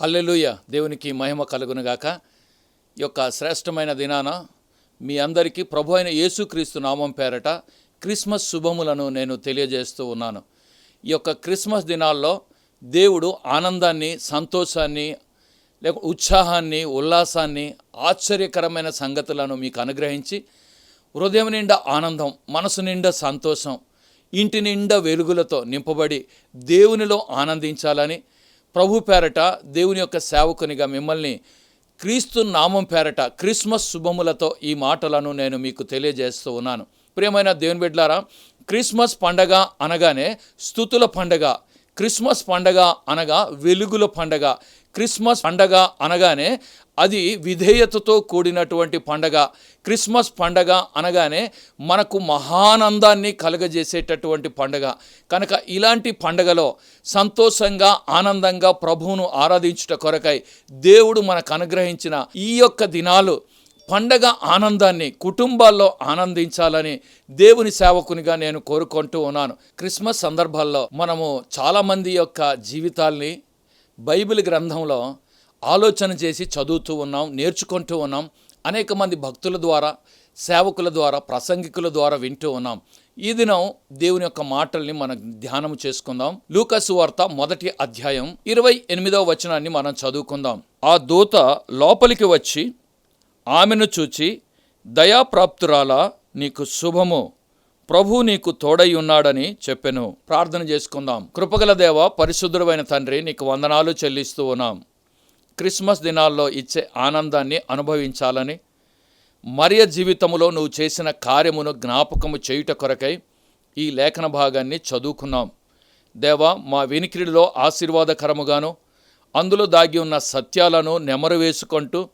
హల్లెలూయ. దేవునికి మహిమ కలుగునుగాక. ఈ యొక్క శ్రేష్టమైన దినాన మీ అందరికీ ప్రభు అయిన యేసుక్రీస్తు నామం పేరట క్రిస్మస్ శుభములను నేను తెలియజేస్తూ ఉన్నాను. ఈ యొక్క క్రిస్మస్ దినాల్లో దేవుడు ఆనందాన్ని సంతోషాన్ని లేక ఉత్సాహాన్ని ఉల్లాసాన్ని ఆశ్చర్యకరమైన సంగతులను మీకు అనుగ్రహించి హృదయం నిండా ఆనందం మనసు నిండా సంతోషం ఇంటి నిండా వెలుగులతో నింపబడి దేవునిలో ఆనందించాలని ప్రభు పేరట దేవుని యొక్క సేవకునిగా మిమ్మల్ని క్రీస్తు నామం పేరట క్రిస్మస్ శుభములతో ఈ మాటలను నేను మీకు తెలియజేస్తూ ఉన్నాను. ప్రియమైన దేవుని బిడ్డలారా క్రిస్మస్ పండగ అనగానే స్థుతుల పండగ క్రిస్మస్ పండగ అనగా వెలుగుల పండగ క్రిస్మస్ పండగ అనగానే అది విధేయతతో కూడినటువంటి పండగ. క్రిస్మస్ పండగ అనగానే మనకు మహానందాన్ని కలుగజేసేటటువంటి పండగ. కనుక ఇలాంటి పండగలో సంతోషంగా ఆనందంగా ప్రభువును ఆరాధించుట కొరకై దేవుడు మనకు అనుగ్రహించిన ఈ యొక్క దినాలు పండగ ఆనందాన్ని కుటుంబాల్లో ఆనందించాలని దేవుని సేవకునిగా నేను కోరుకుంటూ ఉన్నాను. క్రిస్మస్ సందర్భాల్లో మనము చాలామంది యొక్క జీవితాల్ని బైబిల్ గ్రంథంలో ఆలోచన చేసి చదువుతూ ఉన్నాం నేర్చుకుంటూ ఉన్నాం అనేక మంది భక్తుల ద్వారా సేవకుల ద్వారా ప్రసంగికుల ద్వారా వింటూ ఉన్నాం. ఈ దినం దేవుని యొక్క మాటల్ని మనం ధ్యానం చేసుకుందాం. లూకసు వార్త మొదటి అధ్యాయం ఇరవై ఎనిమిదవ వచనాన్ని మనం చదువుకుందాం. ఆ దూత లోపలికి వచ్చి ఆమెను చూచి దయాప్రాప్తురాలా నీకు శుభము. ప్రభు నీకు తోడై ఉన్నాడని చెప్పెను. ప్రార్థన చేసుకుందాం. కృపగల దేవ పరిశుద్ధుడైన తండ్రి నీకు వందనాలు చెల్లిస్తూ ఉన్నాం. క్రిస్మస్ దినాల్లో ఇచ్చే ఆనందాన్ని అనుభవించాలని మరియ జీవితంలో నువ్వు చేసిన కార్యమును జ్ఞాపకము చేయుట కొరకై ఈ లేఖన భాగాన్ని చదువుకున్నాం. దేవా మా వినికిడిలో ఆశీర్వాదకరముగాను అందులో దాగి ఉన్న సత్యాలను నెమరు వేసుకుంటూ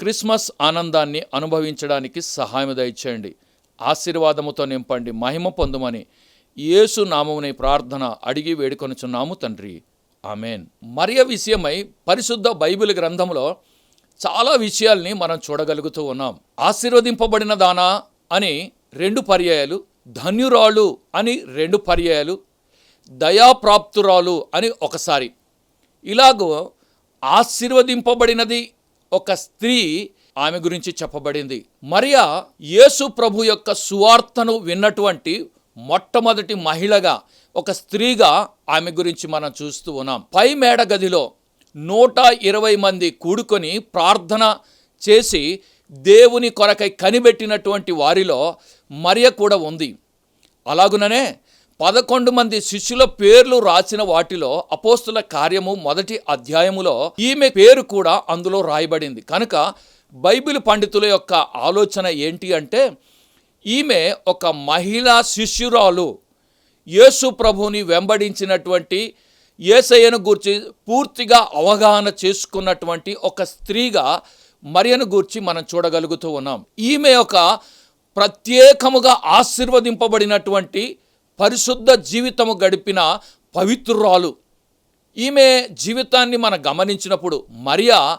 క్రిస్మస్ ఆనందాన్ని అనుభవించడానికి సహాయం దయచేయండి. ఆశీర్వాదముతో నింపండి మహిమ పొందుమని యేసు నామముని ప్రార్థన అడిగి వేడుకొనుచున్నాము తండ్రి. ఆమెన్. మరియ విషయమై పరిశుద్ధ బైబిల్ గ్రంథంలో చాలా విషయాల్ని మనం చూడగలుగుతూ ఉన్నాం. ఆశీర్వదింపబడిన దానా అని రెండు పర్యాయాలు ధన్యురాలు అని రెండు పర్యాయాలు దయాప్రాప్తురాలు అని ఒకసారి. ఇలాగో ఆశీర్వదింపబడినది ఒక స్త్రీ ఆమె గురించి చెప్పబడింది. మరియా యేసు ప్రభు యొక్క సువార్తను విన్నటువంటి మొట్టమొదటి మహిళగా ఒక స్త్రీగా ఆమె గురించి మనం చూస్తూ ఉన్నాం. పై మేడ గదిలో నూట ఇరవై మంది కూడుకొని ప్రార్థన చేసి దేవుని కొరకై కనిపెట్టినటువంటి వారిలో మరియ కూడా ఉంది. అలాగుననే పదకొండు మంది శిష్యుల పేర్లు రాసిన వాటిలో అపోస్తుల కార్యము మొదటి అధ్యాయములో ఈమె పేరు కూడా అందులో రాయబడింది. కనుక బైబిల్ పండితుల యొక్క ఆలోచన ఏంటి అంటే ఈమె ఒక మహిళా శిష్యురాలు. యేసు ప్రభుని వెంబడించినటువంటి యేసయ్యను గూర్చి పూర్తిగా అవగాహన చేసుకున్నటువంటి ఒక స్త్రీగా మరియను గూర్చి మనం చూడగలుగుతూ ఉన్నాం. ఈమె ఒక ప్రత్యేకముగా ఆశీర్వదింపబడినటువంటి పరిశుద్ధ జీవితము గడిపిన పవిత్రురాలు. ఈమె జీవితాన్ని మనం గమనించినప్పుడు మరియా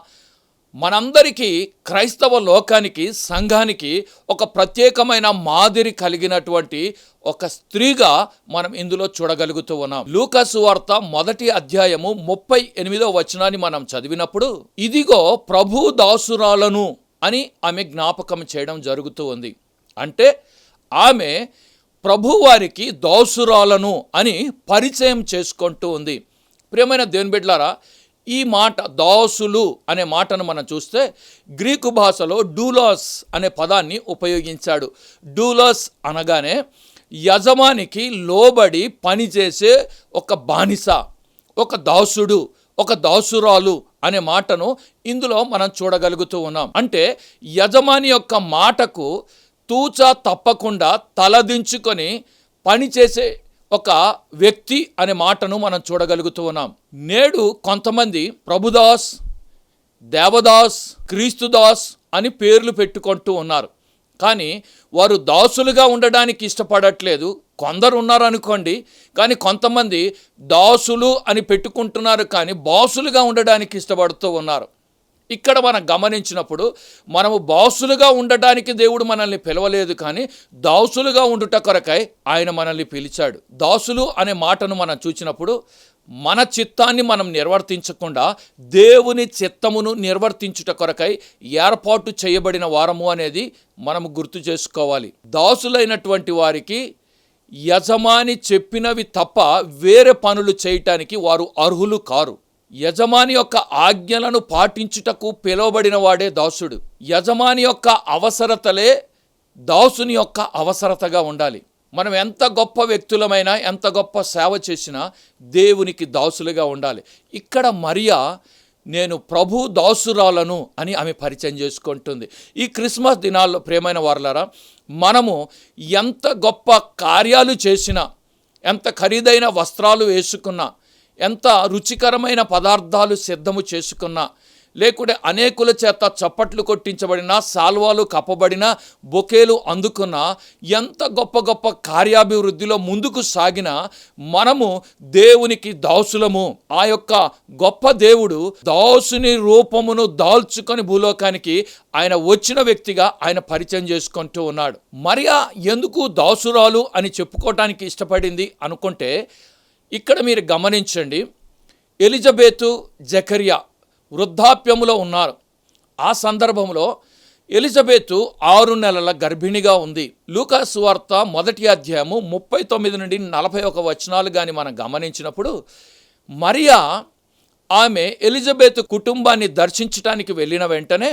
మనందరికీ క్రైస్తవ లోకానికి సంఘానికి ఒక ప్రత్యేకమైన మాదిరి కలిగినటువంటి ఒక స్త్రీగా మనం ఇందులో చూడగలుగుతూ ఉన్నాం. లూకాసు వార్త మొదటి అధ్యాయము ముప్పై ఎనిమిదో వచనాన్ని మనం చదివినప్పుడు ఇదిగో ప్రభు దాసురాలను అని ఆమె జ్ఞాపకం చేయడం జరుగుతూ ఉంది. అంటే ఆమె ప్రభువారికి దాసురాలను అని పరిచయం చేసుకుంటూ ఉంది. ప్రియమైన దేవుని బిడ్డలారా ఈ మాట దాసులు అనే మాటను మనం చూస్తే గ్రీకు భాషలో డూలాస్ అనే పదాన్ని ఉపయోగించాడు. డూలాస్ అనగానే యజమానికి లోబడి పనిచేసే ఒక బానిస ఒక దాసుడు ఒక దాసురాలు అనే మాటను ఇందులో మనం చూడగలుగుతూ ఉన్నాం. అంటే యజమాని యొక్క మాటకు తూచా తప్పకుండా తలదించుకొని పనిచేసే ఒక వ్యక్తి అనే మాటను మనం చూడగలుగుతూ ఉన్నాం. నేడు కొంతమంది ప్రభుదాస్ దేవదాస్ క్రీస్తుదాస్ అని పేర్లు పెట్టుకుంటూ ఉన్నారు. కానీ వారు దాసులుగా ఉండడానికి ఇష్టపడట్లేదు. కొందరు ఉన్నారనుకోండి కానీ కొంతమంది దాసులు అని పెట్టుకుంటున్నారు. కానీ బాసులుగా ఉండడానికి ఇష్టపడుతూ ఉన్నారు. ఇక్కడ మనం గమనించినప్పుడు మనము బాసులుగా ఉండటానికి దేవుడు మనల్ని పిలవలేదు కానీ దాసులుగా ఉండుట కొరకై ఆయన మనల్ని పిలిచాడు. దాసులు అనే మాటను మనం చూసినప్పుడు మన చిత్తాన్ని మనం నిర్వర్తించకుండా దేవుని చిత్తమును నిర్వర్తించుట కొరకై ఏర్పాటు చేయబడిన వారము అనేది మనము గుర్తు చేసుకోవాలి. దాసులైనటువంటి వారికి యజమాని చెప్పినవి తప్ప వేరే పనులు చేయటానికి వారు అర్హులు కారు. యజమాని యొక్క ఆజ్ఞలను పాటించుటకు పిలువబడిన వాడే దాసుడు. యజమాని యొక్క అవసరతలే దాసుని యొక్క అవసరతగా ఉండాలి. మనం ఎంత గొప్ప వ్యక్తులమైనా ఎంత గొప్ప సేవ చేసినా దేవునికి దాసులుగా ఉండాలి. ఇక్కడ మరియా నేను ప్రభు దాసురాలను అని ఆమె పరిచయం చేసుకుంటుంది. ఈ క్రిస్మస్ దినాల్లో ప్రేమైన వారలారా మనము ఎంత గొప్ప కార్యాలు చేసినా ఎంత ఖరీదైన వస్త్రాలు వేసుకున్నా ఎంత రుచికరమైన పదార్థాలు సిద్ధము చేసుకున్నా లేకుంటే అనేకుల చేత చప్పట్లు కొట్టించబడిన సాల్వాలు కప్పబడిన బొకేలు అందుకున్న ఎంత గొప్ప గొప్ప కార్యాభివృద్ధిలో ముందుకు సాగిన మనము దేవునికి దాసులము. ఆ యొక్క గొప్ప దేవుడు దాసుని రూపమును దాల్చుకొని భూలోకానికి ఆయన వచ్చిన వ్యక్తిగా ఆయన పరిచయం చేసుకుంటూ ఉన్నాడు. మరియా ఎందుకు దాసురాలు అని చెప్పుకోవటానికి ఇష్టపడింది అనుకుంటే ఇక్కడ మీరు గమనించండి. ఎలిజబెతు జకరియా వృద్ధాప్యములో ఉన్నారు. ఆ సందర్భంలో ఎలిజబెతు ఆరు నెలల గర్భిణిగా ఉంది. లూకాసు వార్త మొదటి అధ్యాయము ముప్పై తొమ్మిది నుండి నలభై ఒక వచనాలు కానీ మనం గమనించినప్పుడు మరియా ఆమె ఎలిజబెత్ కుటుంబాన్ని దర్శించడానికి వెళ్ళిన వెంటనే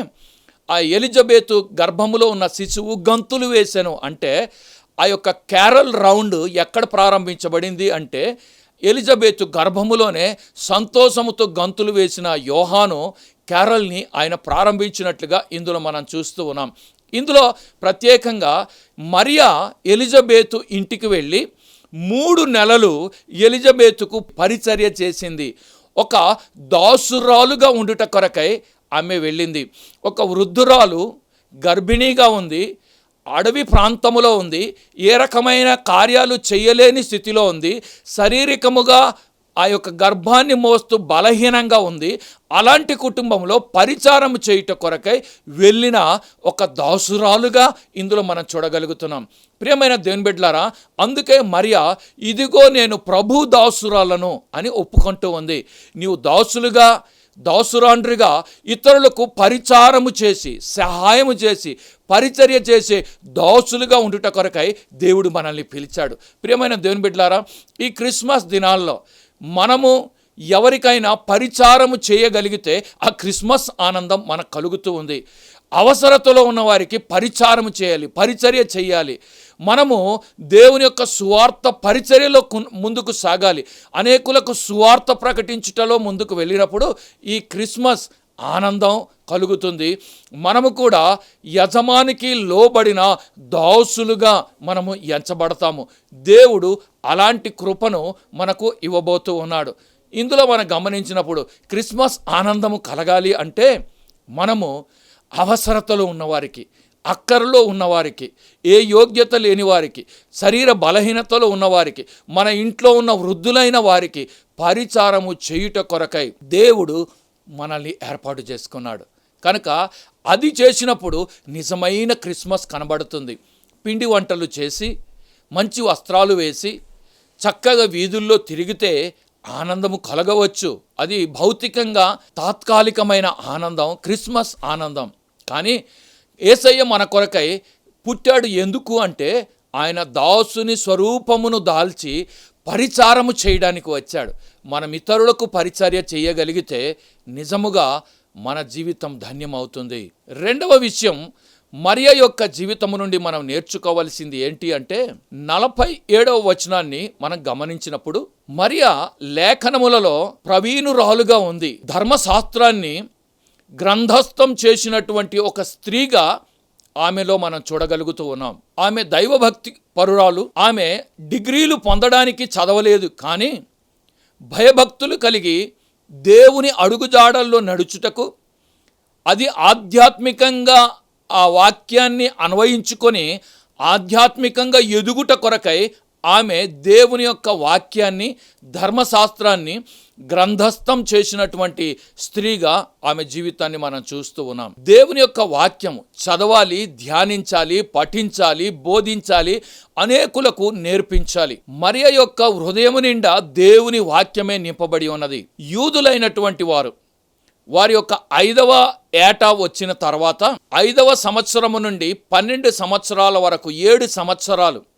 ఆ ఎలిజబెత్ గర్భములో ఉన్న శిశువు గంతులు వేశాను అంటే ఆ యొక్క క్యారల్ రౌండ్ ఎక్కడ ప్రారంభించబడింది అంటే ఎలిజబెత్ గర్భములోనే సంతోషముతో గంతులు వేసిన యోహాను క్యారల్ని ఆయన ప్రారంభించినట్లుగా ఇందులో మనం చూస్తూ ఉన్నాం. ఇందులో ప్రత్యేకంగా మరియా ఎలిజబెత్ ఇంటికి వెళ్ళి మూడు నెలలు ఎలిజబెత్కు పరిచర్య చేసింది. ఒక దాసురాలుగా ఉండుట కొరకై ఆమె వెళ్ళింది. ఒక వృద్ధురాలు గర్భిణీగా ఉంది. అడవి ప్రాంతములో ఉంది. ఏ రకమైన కార్యాలు చేయలేని స్థితిలో ఉంది. శారీరకముగా ఆ యొక్క గర్భాన్ని మోస్తూ బలహీనంగా ఉంది. అలాంటి కుటుంబంలో పరిచారం చేయుట కొరకై వెళ్ళిన ఒక దాసురాలుగా ఇందులో మనం చూడగలుగుతున్నాం. ప్రియమైన దేవుని బిడ్లారా అందుకే మరియా ఇదిగో నేను ప్రభు దాసురాలను అని ఒప్పుకుంటూ ఉంది. నీవు దాసులుగా దాసురాండ్రిగా ఇతరులకు పరిచారము చేసి సహాయము చేసి పరిచర్య చేసే దాసులుగా ఉండుట కొరకై దేవుడు మనల్ని పిలిచాడు. ప్రియమైన దేవుని బిడ్డలారా ఈ క్రిస్మస్ దినాల్లో మనము ఎవరికైనా పరిచారము చేయగలిగితే ఆ క్రిస్మస్ ఆనందం మనకు కలుగుతూ ఉంది. అవసరతలో ఉన్న వారికి చేయాలి పరిచర్య చేయాలి మనము దేవుని యొక్క సువార్త పరిచర్యలో ముందుకు సాగాలి. అనేకులకు సువార్త ప్రకటించుటలో ముందుకు వెళ్ళినప్పుడు ఈ క్రిస్మస్ ఆనందం కలుగుతుంది. మనము కూడా యజమానికి లోబడిన దాసులుగా మనము ఎంచబడతాము. దేవుడు అలాంటి కృపను మనకు ఇవ్వబోతూ ఉన్నాడు. ఇందులో మనం గమనించినప్పుడు క్రిస్మస్ ఆనందము కలగాలి అంటే మనము అవసరతలో ఉన్నవారికి అక్కరలో ఉన్నవారికి ఏ యోగ్యత లేని వారికి శరీర బలహీనతలో ఉన్నవారికి మన ఇంట్లో ఉన్న వృద్ధులైన వారికి పరిచారము చేయుట కొరకై దేవుడు మనల్ని ఏర్పాటు చేసుకున్నాడు. కనుక అది చేసినప్పుడు నిజమైన క్రిస్మస్ కనబడుతుంది. పిండి వంటలు చేసి మంచి వస్త్రాలు వేసి చక్కగా వీధుల్లో తిరిగితే ఆనందము కలగవచ్చు. అది భౌతికంగా తాత్కాలికమైన ఆనందం క్రిస్మస్ ఆనందం. కానీ ఏసయ్య మన కొరకై పుట్టాడు ఎందుకు అంటే ఆయన దాసుని స్వరూపమును దాల్చి పరిచారము చేయడానికి వచ్చాడు. మనం ఇతరులకు పరిచర్య చేయగలిగితే నిజముగా మన జీవితం ధన్యమవుతుంది. రెండవ విషయం మరియ యొక్క జీవితము నుండి మనం నేర్చుకోవలసింది ఏంటి అంటే నలభై ఏడవ వచనాన్ని మనం గమనించినప్పుడు మరియ లేఖనములలో ప్రవీణురాలుగా ఉంది. ధర్మశాస్త్రాన్ని గ్రంథస్థం చేసినటువంటి ఒక స్త్రీగా ఆమెలో మనం చూడగలుగుతూ ఉన్నాం. ఆమె దైవభక్తి పరురాలు. ఆమె డిగ్రీలు పొందడానికి చదవలేదు కానీ భయభక్తులు కలిగి దేవుని అడుగుజాడల్లో నడుచుటకు అది ఆధ్యాత్మికంగా ఆ వాక్యాన్ని అన్వయించుకొని ఆధ్యాత్మికంగా ఎదుగుట కొరకై ఆమె దేవుని యొక్క వాక్యాన్ని ధర్మశాస్త్రాన్ని గ్రంథస్థం చేసినటువంటి స్త్రీగా ఆమె జీవితాన్ని మనం చూస్తూ ఉన్నాం. దేవుని యొక్క వాక్యం చదవాలి ధ్యానించాలి పఠించాలి బోధించాలి అనేకులకు నేర్పించాలి. మరియ యొక్క హృదయం నిండా దేవుని వాక్యమే నింపబడి ఉన్నది. యూదులైనటువంటి వారు వారి యొక్క ఐదవ ఏటా వచ్చిన తర్వాత ఐదవ సంవత్సరము నుండి పన్నెండు సంవత్సరాల వరకు ఏడు సంవత్సరాలు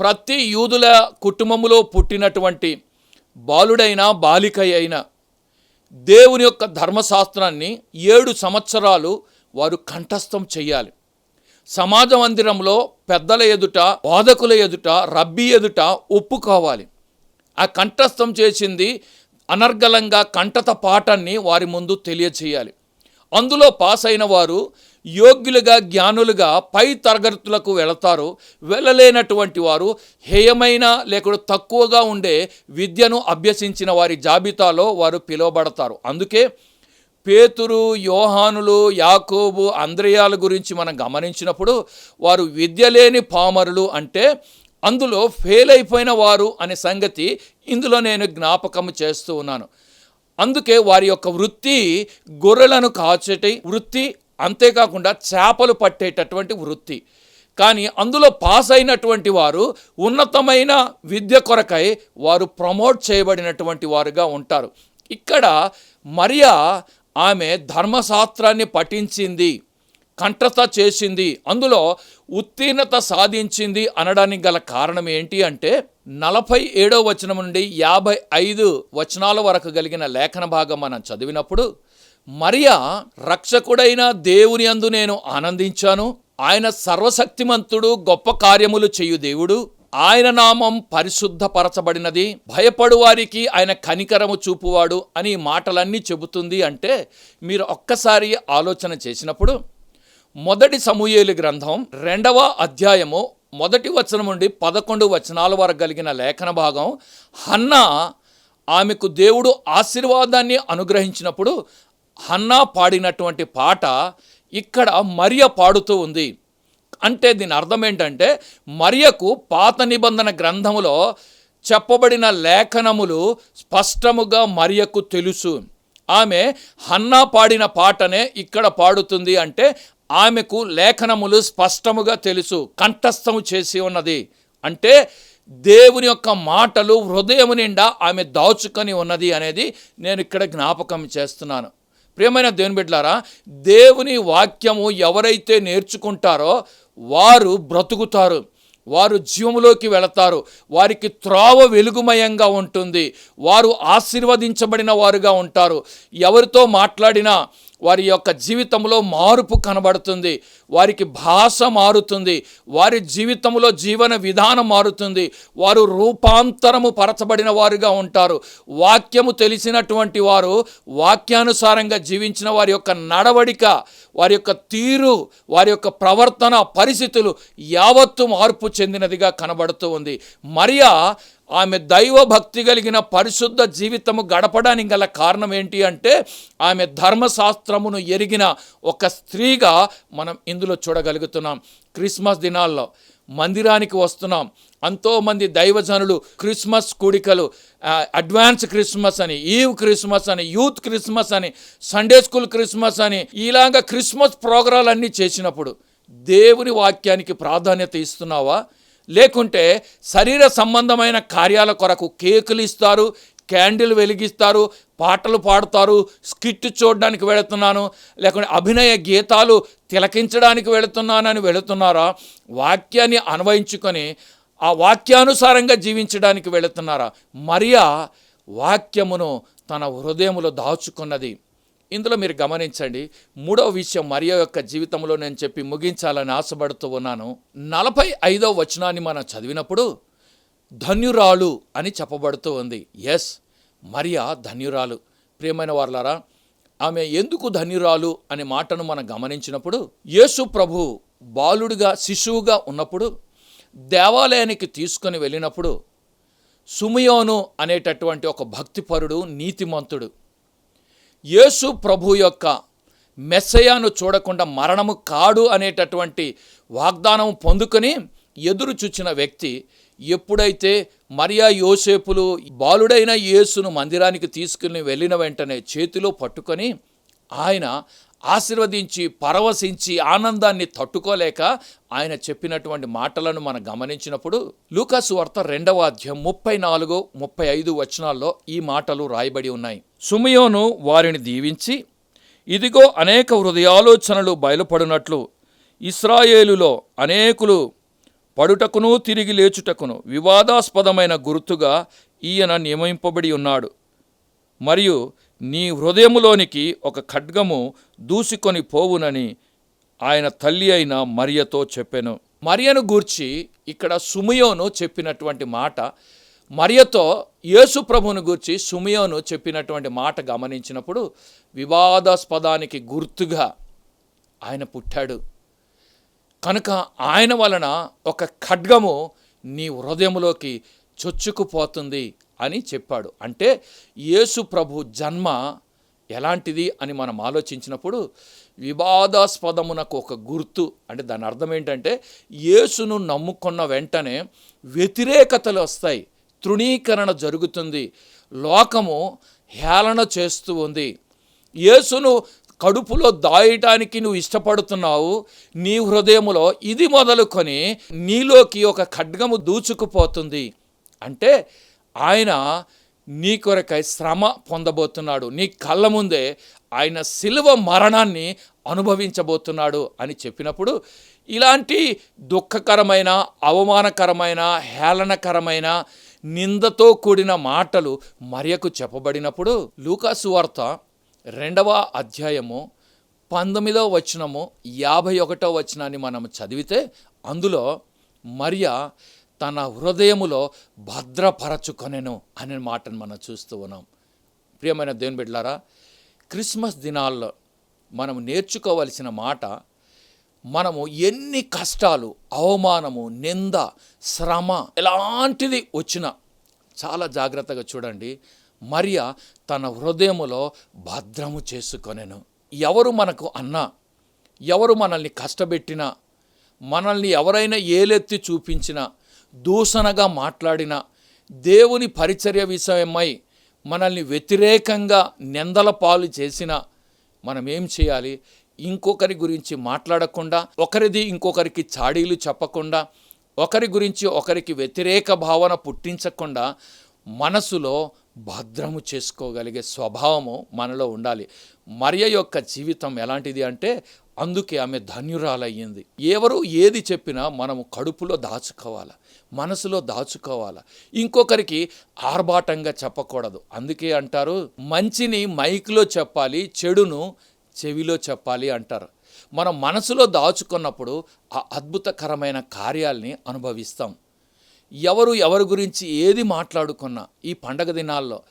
ప్రతి యూదుల కుటుంబములో పుట్టినటువంటి బాలుడైన బాలిక అయిన దేవుని యొక్క ధర్మశాస్త్రాన్ని ఏడు సంవత్సరాలు వారు కంఠస్థం చేయాలి సమాజ మందిరంలో పెద్దల ఎదుట బోధకుల ఎదుట రబ్బీ ఎదుట ఒప్పుకోవాలి ఆ కంఠస్థం చేసింది అనర్గళంగా కంఠత పాఠాన్ని వారి ముందు తెలియచేయాలి అందులో పాస్ అయిన వారు యోగ్యులుగా జ్ఞానులుగా పై తరగతులకు వెళతారు. వెళ్ళలేనటువంటి వారు హేయమైన లేకుండా తక్కువగా ఉండే విద్యను అభ్యసించిన వారి జాబితాలో వారు పిలువబడతారు. అందుకే పేతురు యోహానులు యాకోబు అంద్రయాల గురించి మనం గమనించినప్పుడు వారు విద్య లేని పామరులు అంటే అందులో ఫెయిల్ అయిపోయిన వారు అనే సంగతి ఇందులో నేను జ్ఞాపకం చేస్తూ ఉన్నాను. అందుకే వారి యొక్క వృత్తి గొర్రెలను కాచటి వృత్తి అంతేకాకుండా చేపలు పట్టేటటువంటి వృత్తి. కానీ అందులో పాస్ అయినటువంటి వారు ఉన్నతమైన విద్య కొరకై వారు ప్రమోట్ చేయబడినటువంటి వారుగా ఉంటారు. ఇక్కడ మరియా ఆమె ధర్మశాస్త్రాన్ని పఠించింది కంఠత చేసింది అందులో ఉత్తీర్ణత సాధించింది అనడానికి గల కారణం ఏంటి అంటే నలభై ఏడో వచనం నుండి యాభై ఐదు వచనాల వరకు కలిగిన లేఖన భాగం మనం చదివినప్పుడు మరియా రక్షకుడైన దేవుని అందు నేను ఆనందించాను. ఆయన సర్వశక్తిమంతుడు గొప్ప కార్యములు చేయు దేవుడు. ఆయన నామం పరిశుద్ధపరచబడినది. భయపడు వారికి ఆయన కనికరము చూపువాడు అని ఈ మాటలన్నీ చెబుతుంది అంటే మీరు ఒక్కసారి ఆలోచన చేసినప్పుడు మొదటి సమూయేలు గ్రంథం రెండవ అధ్యాయము మొదటి వచనం నుండి పదకొండు వచనాల వరకు కలిగిన లేఖన భాగం. హన్నా ఆమెకు దేవుడు ఆశీర్వాదాన్ని అనుగ్రహించినప్పుడు హన్నా పాడినటువంటి పాట ఇక్కడ మరియ పాడుతూ ఉంది. అంటే దీని అర్థం ఏంటంటే మరియకు పాత నిబంధన గ్రంథములో చెప్పబడిన లేఖనములు స్పష్టముగా మరియకు తెలుసు. ఆమె హన్నా పాడిన పాటనే ఇక్కడ పాడుతుంది అంటే ఆమెకు లేఖనములు స్పష్టముగా తెలుసు కంఠస్థము చేసి ఉన్నది. అంటే దేవుని యొక్క మాటలు హృదయం నిండా ఆమె దాచుకొని ఉన్నది అనేది నేను ఇక్కడ జ్ఞాపకం చేస్తున్నాను. ప్రియమైన దేవుని బిడ్డలారా దేవుని వాక్యము ఎవరైతే నేర్చుకుంటారో వారు బ్రతుకుతారు వారు జీవములోకి వెళతారు వారికి త్రోవ వెలుగుమయంగా ఉంటుంది వారు ఆశీర్వదించబడిన వారుగా ఉంటారు. ఎవరితో మాట్లాడినా వారి యొక్క జీవితంలో మార్పు కనబడుతుంది. వారికి భాష మారుతుంది. వారి జీవితంలో జీవన విధానం మారుతుంది. వారు రూపాంతరము పరచబడిన వారుగా ఉంటారు. వాక్యము తెలిసినటువంటి వారు వాక్యానుసారంగా జీవించిన వారి యొక్క నడవడిక వారి యొక్క తీరు వారి యొక్క ప్రవర్తన పరిస్థితులు యావత్తు మార్పు చెందినదిగా కనబడుతూ ఉంది. మరియా ఆమె దైవ భక్తి కలిగిన పరిశుద్ధ జీవితము గడపడానికి గల కారణం ఏంటి అంటే ఆమె ధర్మశాస్త్రమును ఎరిగిన ఒక స్త్రీగా మనం ఇందులో చూడగలుగుతున్నాం. క్రిస్మస్ దినాల్లో మందిరానికి వస్తున్నాం. ఎంతోమంది దైవజనులు క్రిస్మస్ కూడికలు అడ్వాన్స్ క్రిస్మస్ అని ఈవ్ క్రిస్మస్ అని యూత్ క్రిస్మస్ అని సండే స్కూల్ క్రిస్మస్ అని ఇలాగ క్రిస్మస్ ప్రోగ్రాలన్నీ చేసినప్పుడు దేవుని వాక్యానికి ప్రాధాన్యత ఇస్తున్నావా? లేకుంటే శరీర సంబంధమైన కార్యాల కొరకు కేకులు ఇస్తారు క్యాండిల్ వెలిగిస్తారు పాటలు పాడుతారు స్కిట్ చూడడానికి వెళుతున్నాను లేకుంటే అభినయ గీతాలు తిలకించడానికి వెళుతున్నానని వెళుతున్నారా? వాక్యాన్ని అన్వయించుకొని ఆ వాక్యానుసారంగా జీవించడానికి వెళుతున్నారా? మరియా వాక్యమును తన హృదయములో దాచుకున్నది. ఇందులో మీరు గమనించండి మూడవ విషయం మరియ యొక్క జీవితంలో నేను చెప్పి ముగించాలని ఆశపడుతూ ఉన్నాను. నలభై ఐదవ వచనాన్ని మనం చదివినప్పుడు ధన్యురాలు అని చెప్పబడుతూ ఉంది. ఎస్ మరియా ధన్యురాలు. ప్రియమైన వార్లారా ఆమె ఎందుకు ధన్యురాలు అనే మాటను మనం గమనించినప్పుడు యేసు ప్రభు బాలుడిగా శిశువుగా ఉన్నప్పుడు దేవాలయానికి తీసుకొని వెళ్ళినప్పుడు సుమయోను అనేటటువంటి ఒక భక్తిపరుడు నీతిమంతుడు యేసు ప్రభు యొక్క మెస్సయాను చూడకుండా మరణము కాడు అనేటటువంటి వాగ్దానం పొందుకొని ఎదురు చూచిన వ్యక్తి ఎప్పుడైతే మరియా యోసేపులు బాలుడైన యేసును మందిరానికి తీసుకుని వెళ్ళిన వెంటనే చేతిలో పట్టుకొని ఆయన ఆశీర్వదించి పరవశించి ఆనందాన్ని తట్టుకోలేక ఆయన చెప్పినటువంటి మాటలను మనం గమనించినప్పుడు లూకాసు వార్త రెండవ అధ్యాయం ముప్పై నాలుగు ముప్పై ఐదు వచనాల్లో ఈ మాటలు రాయబడి ఉన్నాయి. సుమయోను వారిని దీవించి ఇదిగో అనేక హృదయాలోచనలు బయలుపడినట్లు ఇస్రాయేలులో అనేకులు పడుటకును తిరిగి లేచుటకును వివాదాస్పదమైన గుర్తుగా ఈయన నియమింపబడి ఉన్నాడు. మరియు నీ హృదయములోనికి ఒక ఖడ్గము దూసుకొని పోవునని ఆయన తల్లి అయిన మరియతో చెప్పెను. మరియను గూర్చి ఇక్కడ సుమయోను చెప్పినటువంటి మాట మరియతో యేసు ప్రభువును గూర్చి సుమయోను చెప్పినటువంటి మాట గమనించినప్పుడు వివాదాస్పదానికి గుర్తుగా ఆయన పుట్టాడు. కనుక ఆయన వలన ఒక ఖడ్గము నీ హృదయంలోకి చొచ్చుకుపోతుంది అని చెప్పాడు. అంటే యేసు ప్రభు జన్మ ఎలాంటిది అని మనం ఆలోచించినప్పుడు వివాదాస్పదమునకు ఒక గుర్తు అంటే దాని అర్థం ఏంటంటే యేసును నమ్ముకున్న వెంటనే వ్యతిరేకతలు వస్తాయి. తృణీకరణ జరుగుతుంది. లోకము హేళన చేస్తూ ఉంది. యేసును కడుపులో దాయటానికి నువ్వు ఇష్టపడుతున్నావు. నీ హృదయములో ఇది మొదలుకొని నీలోకి ఒక ఖడ్గము దూచుకుపోతుంది. అంటే ఆయన నీ కొరకై శ్రమ పొందబోతున్నాడు. నీ కళ్ళ ముందే ఆయన శిలువ మరణాన్ని అనుభవించబోతున్నాడు అని చెప్పినప్పుడు ఇలాంటి దుఃఖకరమైన అవమానకరమైన హేళనకరమైన నిందతో కూడిన మాటలు మరియకు చెప్పబడినప్పుడు లూకాసు వార్త రెండవ అధ్యాయము పంతొమ్మిదవ వచనము యాభై ఒకటో వచనాన్ని మనం చదివితే అందులో మరియ తన హృదయములో భద్రపరచుకొనెను అనే మాటను మనం చూస్తూ ఉన్నాం. ప్రియమైన దేవుని బిడ్డలారా క్రిస్మస్ దినాల్లో మనం నేర్చుకోవలసిన మాట మనము ఎన్ని కష్టాలు అవమానము నింద శ్రమ ఎలాంటిది వచ్చినా చాలా జాగ్రత్తగా చూడండి. మరియ తన హృదయములో భద్రము చేసుకొనెను. ఎవరు మనకు అన్నా ఎవరు మనల్ని కష్టపెట్టినా మనల్ని ఎవరైనా ఏలెత్తి చూపించినా దూషణగా మాట్లాడినా దేవుని పరిచర్య విషయమై మనల్ని వ్యతిరేకంగా నిందల పాలు చేసినా మనం ఏం చేయాలి? ఇంకొకరి గురించి మాట్లాడకుండా ఒకరిది ఇంకొకరికి చాడీలు చెప్పకుండా ఒకరి గురించి ఒకరికి వ్యతిరేక భావన పుట్టించకుండా మనసులో భద్రము చేసుకోగలిగే స్వభావము మనలో ఉండాలి. మరియ యొక్క జీవితం ఎలాంటిది అంటే అందుకే ఆమె ధన్యురాలయ్యింది. ఎవరు ఏది చెప్పినా మనము కడుపులో దాచుకోవాలి మనసులో దాచుకోవాలి. ఇంకొకరికి ఆర్భాటంగా చెప్పకూడదు. అందుకే అంటారు మంచిని మైక్లో చెప్పాలి చెడును చెవిలో చెప్పాలి అంటారు. మనం మనసులో దాచుకున్నప్పుడు ఆ అద్భుతకరమైన కార్యాల్ని అనుభవిస్తాం. ఎవరు ఎవరి గురించి ఏది మాట్లాడుకున్నా ఈ పండగ దినాల్లో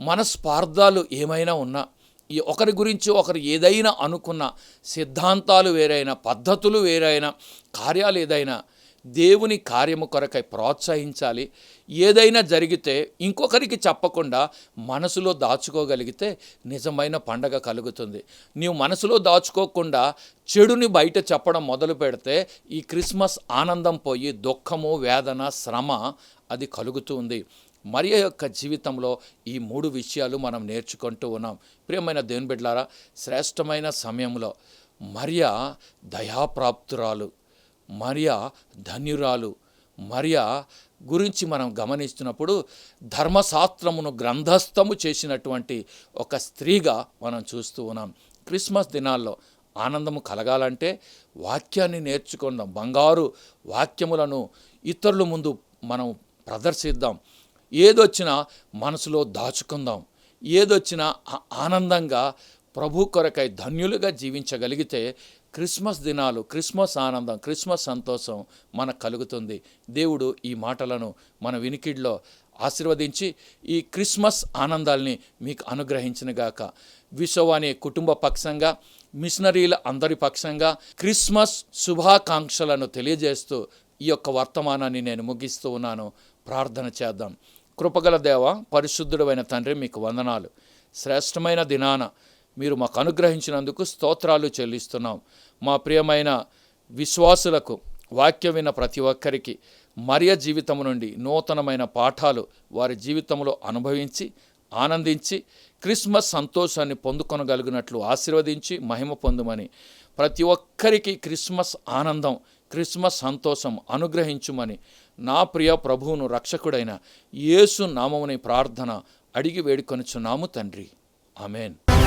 మన స్పార్థాలు ఏమైనా ఉన్నా ఈ ఒకరి గురించి ఒకరు ఏదైనా అనుకున్న సిద్ధాంతాలు వేరైనా పద్ధతులు వేరైనా కార్యాలు ఏదైనా దేవుని కార్యము కొరకై ప్రోత్సహించాలి. ఏదైనా జరిగితే ఇంకొకరికి చెప్పకుండా మనసులో దాచుకోగలిగితే నిజమైన పండగ కలుగుతుంది. నీవు మనసులో దాచుకోకుండా చెడుని బయట చెప్పడం మొదలు పెడితే ఈ క్రిస్మస్ ఆనందం పోయి దుఃఖము వేదన శ్రమ అది కలుగుతుంది మరియ యొక్క జీవితంలో ఈ మూడు విషయాలు మనం నేర్చుకుంటూ ఉన్నాం. ప్రియమైన దేవుని బిడ్డలారా శ్రేష్టమైన సమయంలో మరియ దయాప్రాప్తురాలు. మరియా ధన్యురాలు. మరియా గురించి మనం గమనిస్తున్నప్పుడు ధర్మశాస్త్రమును గ్రంథస్థము చేసినటువంటి ఒక స్త్రీగా మనం చూస్తూ ఉన్నాం. క్రిస్మస్ దినాల్లో ఆనందము కలగాలంటే వాక్యాన్ని నేర్చుకుందాం బంగారు వాక్యములను ఇతరుల ముందు మనం ప్రదర్శిద్దాం. ఏదొచ్చినా మనసులో దాచుకుందాం. ఏదొచ్చినా ఆనందంగా ప్రభు కొరకై ధన్యులుగా జీవించగలిగితే క్రిస్మస్ దినాలు క్రిస్మస్ ఆనందం క్రిస్మస్ సంతోషం మనకు కలుగుతుంది. దేవుడు ఈ మాటలను మన వినికిడిలో ఆశీర్వదించి ఈ క్రిస్మస్ ఆనందాల్ని మీకు అనుగ్రహించినగాక. విశ్వవాణి కుటుంబ పక్షంగా మిషనరీల అందరి పక్షంగా క్రిస్మస్ శుభాకాంక్షలను తెలియజేస్తూ ఈ యొక్క వర్తమానాన్ని నేను ముగిస్తూ ఉన్నాను. ప్రార్థన చేద్దాం. కృపగల దేవ పరిశుద్ధుడైన తండ్రి మీకు వందనాలు. శ్రేష్టమైన దినాన మీరు మాకు అనుగ్రహించినందుకు స్తోత్రాలు చెల్లిస్తున్నాం. మా ప్రియమైన విశ్వాసులకు వాక్యం విన్న ప్రతి ఒక్కరికి మరియ జీవితం నుండి నూతనమైన పాఠాలు వారి జీవితంలో అనుభవించి ఆనందించి క్రిస్మస్ సంతోషాన్ని పొందుకొనగలిగినట్లు ఆశీర్వదించి మహిమ పొందుమని ప్రతి ఒక్కరికి క్రిస్మస్ ఆనందం క్రిస్మస్ సంతోషం అనుగ్రహించుమని నా ప్రియ ప్రభువును రక్షకుడైన యేసు నామముని ప్రార్థన అడిగి వేడుకొనుచున్నాము తండ్రి. ఆమెన్.